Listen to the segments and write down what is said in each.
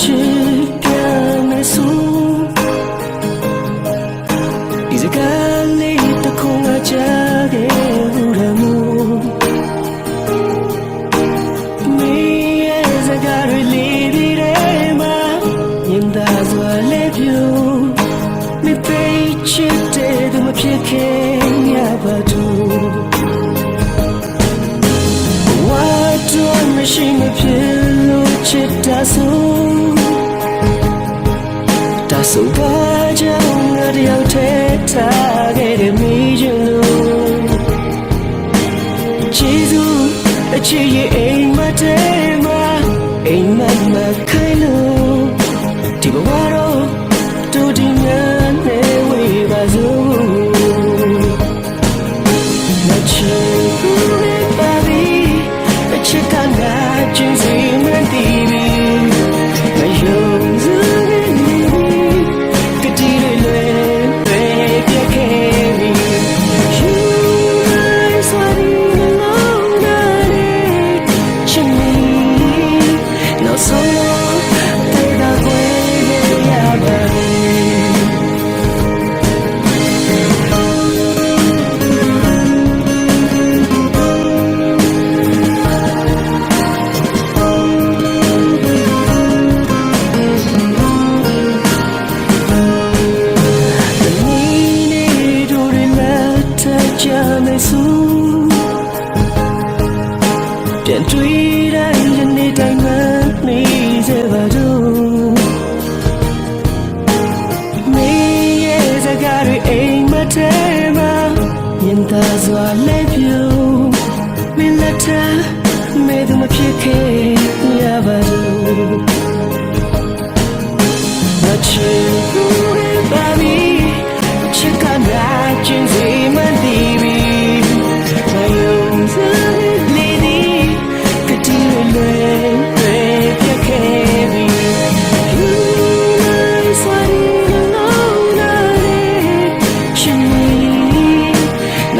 ချစ်ပြန်နေဆိုဒီစကားလေးတစ်ခုငါကြားခဲ့ဘူးရမို့မင်းရဲ့စကားတွေလေးတွေထဲမှာမြင်သာစွာလေးပြူမသိချစ်တဲ့သူမဖြစ်ခဲ့ရပါဘူး What do I machine me pillow chit da ထားခဲ့တဲ့မိရင်လို့ခြေစူးအချစ်ရဲ့အိမ်မတဲမှာအိမ်မမခိုင်လို့ဒီဘဝတော့တူဒီညာနဲ့ဝေးပါစို့မချေဘူးပဲပါပြီအချစ်ကငါချင်းစီ ပြန်တွေ့တိုင်းယနေ့တိုင်းမှနေစေပါတော့မင်းရဲ့စကားတွေအိမ်မထဲမှာမြင်သာစွာလက်ပြူမင်းလက်ထ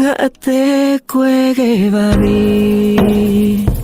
ငါအသေးကွဲခဲ့ပါပြီ